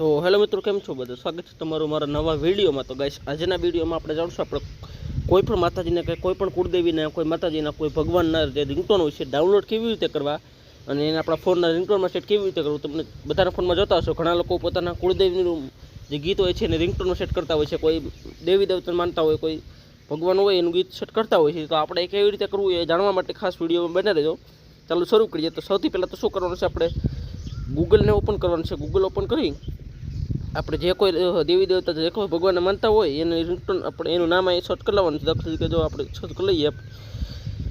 તો હેલો મિત્રો, કેમ છો બધું? સ્વાગત છે તમારું મારા નવા વિડીયોમાં. તો ગાઈશ આજના વિડીયોમાં આપણે જાણશું આપણે કોઈ પણ માતાજીને કે કોઈ પણ કુળદેવીને, કોઈ માતાજીના કોઈ ભગવાનના જે રિંગટોન હોય છે ડાઉનલોડ કેવી રીતે કરવા અને એને આપણા ફોનના રિંગટોનમાં સેટ કેવી રીતે કરવું, તમને બધાના ફોનમાં જોતા હશો. ઘણા લોકો પોતાના કુળદેવીનું જે ગીત હોય છે, એને રિંગટોનમાં સેટ કરતા હોય છે. કોઈ દેવી દેવતા માનતા હોય, કોઈ ભગવાન હોય, એનું ગીત સેટ કરતા હોય છે. તો આપણે કેવી રીતે કરવું એ જાણવા માટે ખાસ વીડિયો બને રહેજો. ચાલો શરૂ કરીએ. તો સૌથી પહેલાં તો શું કરવાનું છે આપણે ગૂગલને ઓપન કરવાનું છે. ગૂગલ ઓપન કરી આપણે જે કોઈ દેવી દેવતા જે કોઈ ભગવાનને માનતા હોય એને રિટર્ન આપણે એનું નામ અહીં શોર્ટ કરી લાવવાનું છે. દાખલા જો આપણે શોર્ટ કરી લઈએ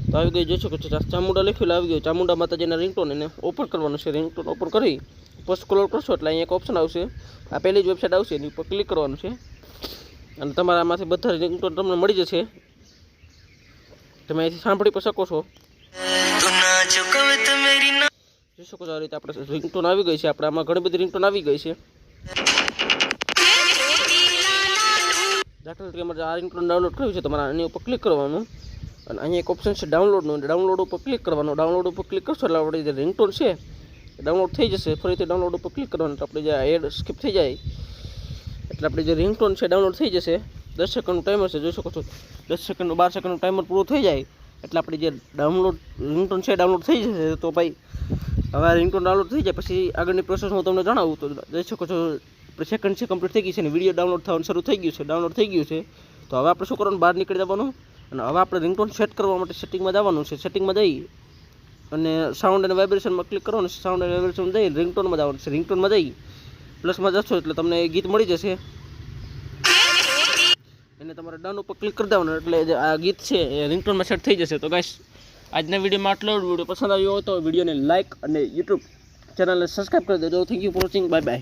તો આવી ગયું જોઈ શકો છો ચામુંડા લખ્યું આવી ગયું. ચામુંડા માતાજીના રિંગટોન એને ઓપન કરવાનું છે. રિંગટોન ઓપન કરી પોસ્ટ કલર કરશો એટલે અહીંયા એક ઓપ્શન આવશે. આ પહેલી જ વેબસાઇટ આવશે એની ઉપર ક્લિક કરવાનું છે. અને તમારામાંથી બધા રિંગટોન તમને મળી જશે. તમે અહીંથી સાંભળી પણ શકો છો. જોઈ શકો છો આ રીતે આપણે રિંગટોન આવી ગઈ છે. આપણે આમાં ઘણી બધી રિંગટોન આવી ગઈ છે. દાખલા તરીકે અમારે આ ઇન્ક્લુડ ડાઉનલોડ કર્યું છે. તમારે આની ઉપર ક્લિક કરવાનું. અને અહીંયા એક ઓપ્શન છે ડાઉનલોડનું ડાઉનલોડ ઉપર ક્લિક કરવાનું. ડાઉનલોડ ઉપર ક્લિક કરશો એટલે આપણે જે રિંગટોન છે ડાઉનલોડ થઈ જશે. ફરીથી ડાઉનલોડ ઉપર ક્લિક કરવાનું. એટલે આપણે જે એડ સ્કીપ થઈ જાય, એટલે આપણે જે રિંગટોન છે ડાઉનલોડ થઈ જશે. દસ સેકન્ડનું ટાઈમર છે, જોઈ શકો છો. દસ સેકન્ડનું બાર સેકન્ડનું ટાઈમર પૂરું થઈ જાય. એટલે આપણી જે ડાઉનલોડ રિંગટોન છે ડાઉનલોડ થઈ જશે. તો ભાઈ હવે રિંગટોન ડાઉનલોડ થઈ જાય, પછી આગળની પ્રોસેસ હું તમને જણાવું તો જઈ શકો છો સેકન્ડ છે કમ્પ્લીટ થઈ ગઈ છે અને વીડિયો ડાઉનલોડ થવાનું શરૂ થઈ ગયું છે ડાઉનલોડ થઈ ગયું છે. તો હવે આપણે શું કરવાનું? બહાર નીકળી જવાનું અને હવે આપણે રિંગટોન સેટ કરવા માટે સેટિંગમાં જવાનું છે. સેટિંગમાં જઈ અને સાઉન્ડ અને વાઇબ્રેશનમાં ક્લિક કરો અને સાઉન્ડ અને વાઇબ્રેશન જઈ રિંગટોનમાં જવાનું છે. રિંગટોનમાં જઈ પ્લસમાં જશો એટલે તમને ગીત મળી જશે. એને તમારે ડન ઉપર ક્લિક કરી દેવાનું, એટલે આ ગીત છે એ રિંગટોનમાં સેટ થઈ જશે. તો ગાઈસ આજના વિડીયોમાં આટલો વીડિયો પસંદ આવ્યો હોય તો વિડીયોને લાઇક અને યુટ્યુબ ચેનલને સબસ્ક્રાઈબ કરી દેજો. Thank you for watching bye bye